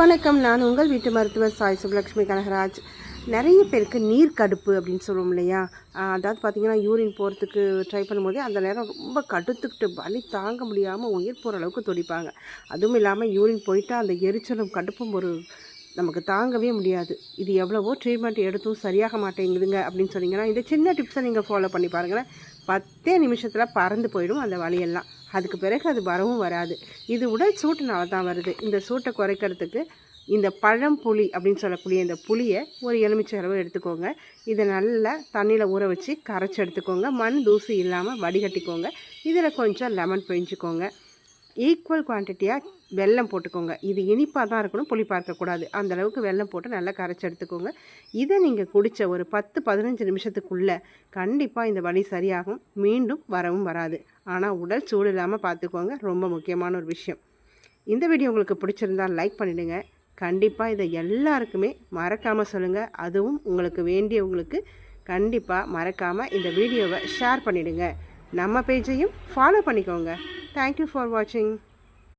வணக்கம். நான் உங்கள் வீட்டு மருத்துவர் சாய் சுப்லக்ஷ்மி கனகராஜ். நிறைய பேருக்கு நீர் கடுப்பு அப்படின்னு சொல்லுவோம் இல்லையா? அதாவது பார்த்திங்கன்னா யூரின் போகிறதுக்கு ட்ரை பண்ணும்போதே அந்த நேரம் ரொம்ப கடுத்துக்கிட்டு வலி தாங்க முடியாமல் உயிர் போகிற அளவுக்கு துடிப்பாங்க. அதுவும் இல்லாமல் யூரின் போயிட்டால் அந்த எரிச்சலும் கடுப்பும் ஒரு நமக்கு தாங்கவே முடியாது. இது எவ்வளவோ ட்ரீட்மெண்ட் எடுத்தும் சரியாக மாட்டேங்குதுங்க அப்படின்னு சொன்னீங்கன்னா இந்த சின்ன டிப்ஸை நீங்கள் ஃபாலோ பண்ணி பாருங்களேன். பத்தே நிமிஷத்தில் பறந்து போயிடும் அந்த வழியெல்லாம் அதுக்கு பிறகு அது வரவும் வராது. இது உடல் சூட்டுனால தான் வருது. இந்த சூட்டை குறைக்கிறதுக்கு இந்த பழம் புளி அப்படின்னு சொல்லக்கூடிய இந்த புளியை ஒரு எலுமிச்சை அளவு எடுத்துக்கோங்க. இதை நல்லா தண்ணியில் ஊற வச்சு கரைச்சி எடுத்துக்கோங்க. மண் தூசி இல்லாமல் வடிகட்டிக்கோங்க. இதில் கொஞ்சம் லெமன் பிழிஞ்சுக்கோங்க. ஈக்குவல் குவான்டிட்டியாக வெல்லம் போட்டுக்கோங்க. இது இனிப்பாக தான் இருக்கணும் புளிப்பாக இருக்கக்கூடாது அந்தளவுக்கு வெல்லம் போட்டு நல்லா கரைச்சி எடுத்துக்கோங்க. இதை நீங்கள் குடித்த ஒரு பத்து பதினஞ்சு நிமிஷத்துக்குள்ளே கண்டிப்பாக இந்த வலி சரியாகும். மீண்டும் வரவும் வராது. ஆனால் உடல் சூடு இல்லாமல் பார்த்துக்கோங்க. ரொம்ப முக்கியமான ஒரு விஷயம். இந்த வீடியோ உங்களுக்கு பிடிச்சிருந்தால் லைக் பண்ணிவிடுங்க கண்டிப்பாக இதை எல்லாருக்குமே மறக்காமல் சொல்லுங்கள் அதுவும் உங்களுக்கு வேண்டியவங்களுக்கு கண்டிப்பாக மறக்காமல் இந்த வீடியோவை ஷேர் பண்ணிவிடுங்க நம்ம பேஜையும் ஃபாலோ பண்ணிக்கோங்க. தேங்க்யூ ஃபார் வாட்சிங்